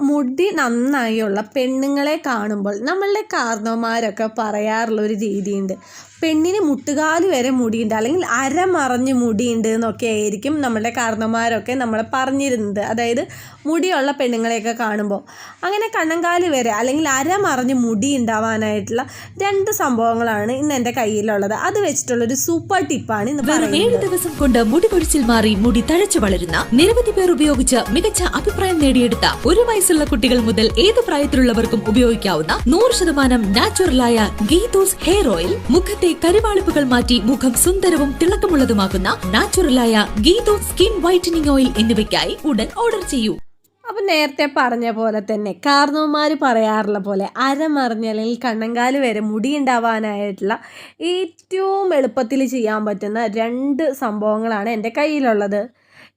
മുടി നന്നായുള്ള പെണ്ണുങ്ങളെ കാണുമ്പോൾ നമ്മളുടെ കാർന്നോമാരൊക്കെ പറയാറുള്ള ഒരു രീതിയുണ്ട്. പെണ്ണിന് മുട്ടുകാൽ വരെ മുടിയുണ്ട്. അല്ലെങ്കിൽ അര അരമറഞ്ഞ് മുടിയുണ്ട് എന്നൊക്കെ ആയിരിക്കും നമ്മുടെ കാരണന്മാരൊക്കെ നമ്മളെ പറഞ്ഞിരുന്നത്. അതായത് മുടിയുള്ള പെണ്ണുങ്ങളെയൊക്കെ കാണുമ്പോൾ. അങ്ങനെ കണ്ണങ്കാൽ വരെ അല്ലെങ്കിൽ അര അരമറഞ്ഞ് മുടി ഉണ്ടാവാനായിട്ടുള്ള രണ്ട് സംഭവങ്ങളാണ് ഇന്ന് എന്റെ കയ്യിലുള്ളത്. അത് വെച്ചിട്ടുള്ളൊരു സൂപ്പർ ടിപ്പാണ് ഇന്ന് ഏഴ് ദിവസം കൊണ്ട് മുടി കൊഴിച്ചിൽ മാറി മുടി തഴച്ചു വളരുന്ന നിരവധി പേർ ഉപയോഗിച്ച് മികച്ച അഭിപ്രായം നേടിയെടുത്ത ഒരു വയസ്സുള്ള കുട്ടികൾ മുതൽ ഏത് പ്രായത്തിലുള്ളവർക്കും ഉപയോഗിക്കാവുന്ന നൂറ് ശതമാനം നാച്ചുറലായ ഗീതോസ് ഹെയർ ഓയിൽ മുഖത്തെ കരുവാളിപ്പുകൾ മാറ്റി മുഖം സുന്ദരവും തിളക്കമുള്ളതുമാക്കുന്ന നാച്ചുറലായ ഗീതോ സ്കിൻ വൈറ്റനിങ് ഓയിൽ എന്നിവയ്ക്കായി ഉടൻ ഓർഡർ ചെയ്യൂ. അപ്പം നേരത്തെ പറഞ്ഞ പോലെ തന്നെ കാർന്നവന്മാർ പറയാറുള്ള പോലെ അരമറിഞ്ഞ അല്ലെങ്കിൽ കണ്ണങ്കാൽ വരെ മുടി ഉണ്ടാവാനായിട്ടുള്ള ഏറ്റവും എളുപ്പത്തിൽ ചെയ്യാൻ പറ്റുന്ന രണ്ട് സംഭവങ്ങളാണ് എന്റെ കയ്യിലുള്ളത്.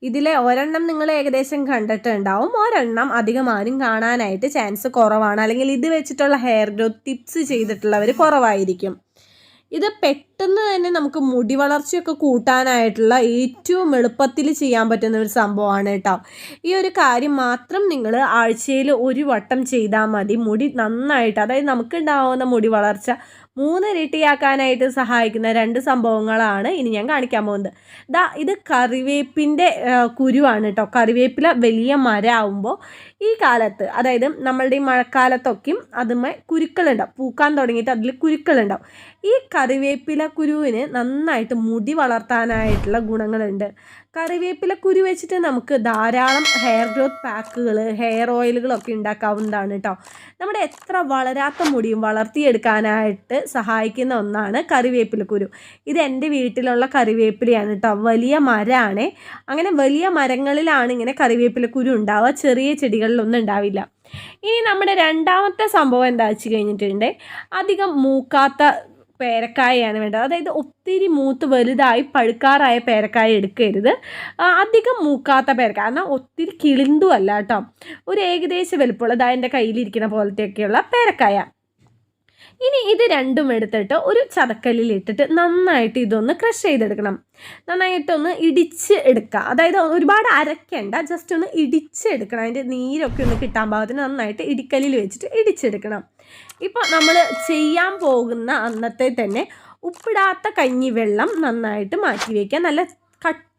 ഇതിലെ ഒരെണ്ണം നിങ്ങൾ ഏകദേശം കണ്ടിട്ടുണ്ടാവും. ഒരെണ്ണം അധികം ആരും കാണാനായിട്ട് ചാൻസ് കുറവാണ്. അല്ലെങ്കിൽ ഇത് വെച്ചിട്ടുള്ള ഹെയർ ഗ്രോത്ത് ടിപ്സ് ചെയ്തിട്ടുള്ളവർ കുറവായിരിക്കും. ഇത് പെട്ടെന്ന് തന്നെ നമുക്ക് മുടി വളർച്ചയൊക്കെ കൂട്ടാനായിട്ടുള്ള ഏറ്റവും എളുപ്പത്തിൽ ചെയ്യാൻ പറ്റുന്ന ഒരു സംഭവമാണ് കേട്ടോ. ഈ ഒരു കാര്യം മാത്രം നിങ്ങൾ ആഴ്ചയിൽ ഒരു വട്ടം ചെയ്താൽ മതി. മുടി നന്നായിട്ട് അതായത് നമുക്കുണ്ടാവുന്ന മുടി വളർച്ച മൂന്ന് ഇരട്ടിയാക്കാനായിട്ട് സഹായിക്കുന്ന രണ്ട് സംഭവങ്ങളാണ് ഇനി ഞാൻ കാണിക്കാൻ പോകുന്നത്. ദാ ഇത് കറിവേപ്പിന്റെ കുരുവാണ് കേട്ടോ കറിവേപ്പില വലിയ മരമാവുമ്പോൾ ഈ കാലത്ത് അതായത് നമ്മളുടെ ഈ മഴക്കാലത്തൊക്കെയും അതുമേ കുരുക്കളുണ്ടാവും. പൂക്കാൻ തുടങ്ങിയിട്ട് അതിൽ കുരുക്കളുണ്ടാവും. ഈ കറിവേപ്പില കുരുവിന് നന്നായിട്ട് മുടി വളർത്താനായിട്ടുള്ള ഗുണങ്ങളുണ്ട്. കറിവേപ്പില കുരു വെച്ചിട്ട് നമുക്ക് ധാരാളം ഹെയർ ഗ്രോത്ത് പാക്കുകൾ ഹെയർ ഓയിലുകളൊക്കെ ഉണ്ടാക്കാവുന്നതാണ് കേട്ടോ നമ്മുടെ എത്ര വളരാത്ത മുടിയും വളർത്തിയെടുക്കാനായിട്ട് സഹായിക്കുന്ന ഒന്നാണ് കറിവേപ്പില കുരു. ഇത് എന്റെ വീട്ടിലുള്ള കറിവേപ്പിലയാണ് കേട്ടോ വലിയ മരമാണ് അങ്ങനെ വലിയ മരങ്ങളിലാണ് ഇങ്ങനെ കറിവേപ്പില കുരു ഉണ്ടാവുക. ചെറിയ ചെടികളിലൊന്നും ഉണ്ടാവില്ല. ഇനി നമ്മുടെ രണ്ടാമത്തെ സംഭവം എന്താ വെച്ച് കഴിഞ്ഞിട്ടുണ്ടെങ്കിൽ അധികം മൂക്കാത്ത പേരക്കായയാണ് വേണ്ടത്. അതായത് ഒത്തിരി മൂത്ത് വലുതായി പഴുക്കാറായ പേരക്കായ എടുക്കരുത്. അധികം മൂക്കാത്ത പേരക്കായ. എന്നാൽ ഒത്തിരി കിളിന്തും അല്ല കേട്ടോ. ഒരു ഏകദേശം വലുപ്പമുള്ള ഇതാ എന്റെ കയ്യിലിരിക്കുന്ന പോലത്തെയൊക്കെയുള്ള പേരക്കായ. ഇനി ഇത് രണ്ടും എടുത്തിട്ട് ഒരു ചതക്കല്ലിൽ ഇട്ടിട്ട് നന്നായിട്ട് ഇതൊന്ന് ക്രഷ് ചെയ്തെടുക്കണം. നന്നായിട്ടൊന്ന് ഇടിച്ച് എടുക്കുക. അതായത് ഒരുപാട് അരക്കേണ്ട ജസ്റ്റ് ഒന്ന് ഇടിച്ചെടുക്കണം അതിന്റെ നീരൊക്കെ ഒന്ന് കിട്ടാൻ പാകത്തിന് നന്നായിട്ട് ഇടിക്കല്ലിൽ വെച്ചിട്ട് ഇടിച്ചെടുക്കണം. ഇപ്പോൾ നമ്മൾ ചെയ്യാൻ പോകുന്ന അന്നത്തെ തന്നെ ഉപ്പിടാത്ത കഞ്ഞി വെള്ളം നന്നായിട്ട് മാറ്റി വയ്ക്കുക നല്ല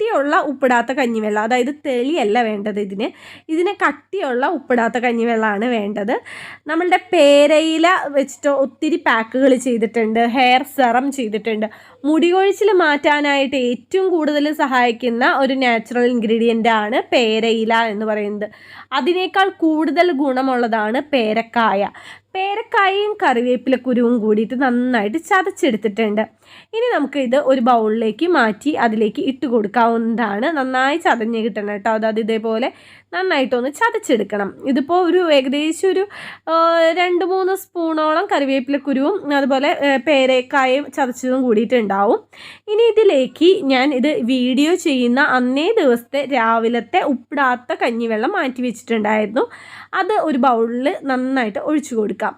കട്ടിയുള്ള ഉപ്പിടാത്ത കഞ്ഞിവെള്ളം അതായത് തെളിയല്ല വേണ്ടത് ഇതിന്. ഇതിന് കട്ടിയുള്ള ഉപ്പിടാത്ത കഞ്ഞിവെള്ളമാണ് വേണ്ടത്. നമ്മളുടെ പേരയില വെച്ചിട്ട് ഒത്തിരി പാക്കുകൾ ചെയ്തിട്ടുണ്ട് ഹെയർ സെറം ചെയ്തിട്ടുണ്ട്. മുടി കൊഴിച്ചിൽ മാറ്റാനായിട്ട് ഏറ്റവും കൂടുതൽ സഹായിക്കുന്ന ഒരു നാച്ചുറൽ ഇൻഗ്രീഡിയന്റ് ആണ് പേരയില എന്ന് പറയുന്നത്. അതിനേക്കാൾ കൂടുതൽ ഗുണമുള്ളതാണ് പേരക്കായ. പേരക്കായയും കറിവേപ്പില കുരുവും കൂടിയിട്ട് നന്നായിട്ട് ചതച്ചെടുത്തിട്ടുണ്ട്. ഇനി നമുക്ക് ഇത് ഒരു ബൗളിലേക്ക് മാറ്റി അതിലേക്ക് ഇട്ട് കൊടുക്കാവുന്നതാണ് നന്നായി ചതഞ്ഞ് കിട്ടണം കേട്ടോ. അതായത് ഇതേപോലെ നന്നായിട്ടൊന്ന് ചതച്ചെടുക്കണം. ഇതിപ്പോൾ ഒരു ഏകദേശം ഒരു രണ്ട് മൂന്ന് സ്പൂണോളം കറിവേപ്പില കുരുവും അതുപോലെ പേരേക്കായും പേരക്കായും ചതച്ചതും കൂടിയിട്ടുണ്ടാവും. ഇനി ഇതിലേക്ക് ഞാൻ ഇത് വീഡിയോ ചെയ്യുന്ന അന്നേ ദിവസത്തെ രാവിലത്തെ ഉപ്പിടാത്ത കഞ്ഞിവെള്ളം മാറ്റി വെച്ചിട്ടുണ്ടായിരുന്നു. അത് ഒരു ബൗളിൽ നന്നായിട്ട് ഒഴിച്ചു കൊടുക്കാം.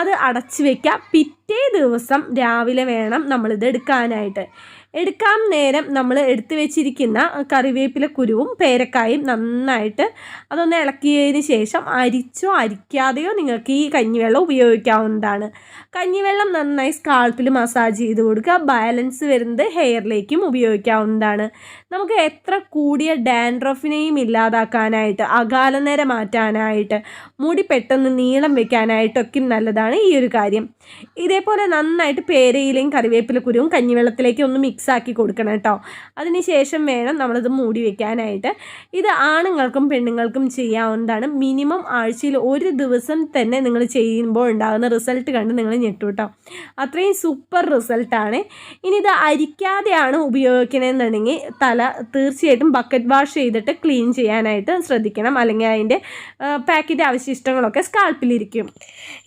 അത് അടച്ചു വെക്കുക പിറ്റേ ദിവസം രാവിലെ വേണം നമ്മളിത് എടുക്കാനായിട്ട്. എടുക്കാൻ നേരം നമ്മൾ എടുത്തു വെച്ചിരിക്കുന്ന കറിവേപ്പില കുരുവും പേരക്കായും നന്നായിട്ട് അതൊന്ന് ഇളക്കിയതിന് ശേഷം അരിച്ചോ അരിക്കാതെയോ നിങ്ങൾക്ക് ഈ കഞ്ഞിവെള്ളം ഉപയോഗിക്കാവുന്നതാണ്. കഞ്ഞിവെള്ളം നന്നായി സ്കാൾപ്പിൽ മസാജ് ചെയ്ത് കൊടുക്കുക. ബാലൻസ് വരുന്നത് ഹെയറിലേക്കും ഉപയോഗിക്കാവുന്നതാണ്. നമുക്ക് എത്ര കൂടിയ ഡാൻഡ്രഫിനെയും ഇല്ലാതാക്കാനായിട്ട് അകാലനര മാറ്റാനായിട്ട് മുടി പെട്ടെന്ന് നീളം വെക്കാനായിട്ടൊക്കെ നല്ലതാണ് ഈ ഒരു കാര്യം. ഇതേപോലെ നന്നായിട്ട് പേരയിലയും കറിവേപ്പില കുരുവും കഞ്ഞിവെള്ളത്തിലേക്ക് ഒന്ന് മിക്സ് ആക്കി കൊടുക്കണം കേട്ടോ. അതിന് ശേഷം വേണം നമ്മളിത് മൂടി വെക്കാനായിട്ട്. ഇത് ആണുങ്ങൾക്കും പെണ്ണുങ്ങൾക്കും ചെയ്യാവുന്നതാണ്. മിനിമം ആഴ്ചയിൽ ഒരു ദിവസം തന്നെ നിങ്ങൾ ചെയ്യുമ്പോൾ ഉണ്ടാകുന്ന റിസൾട്ട് കണ്ട് നിങ്ങൾ ഞെട്ടു കേട്ടോ. അത്രയും സൂപ്പർ റിസൾട്ടാണ് ഇനി ഇത് അരിക്കാതെയാണ് ഉപയോഗിക്കണമെന്നുണ്ടെങ്കിൽ തല തീർച്ചയായിട്ടും ബക്കറ്റ് വാഷ് ചെയ്തിട്ട് ക്ലീൻ ചെയ്യാനായിട്ട് ശ്രദ്ധിക്കണം. അല്ലെങ്കിൽ അതിന്റെ പാക്കറ്റ് അവശിഷ്ടങ്ങളൊക്കെ സ്കാൾപ്പിലിരിക്കും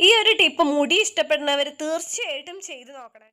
ഈ ഒരു ടിപ്പ് മുടി ഇഷ്ടപ്പെടുന്നവർ തീർച്ചയായിട്ടും ചെയ്തു നോക്കണം.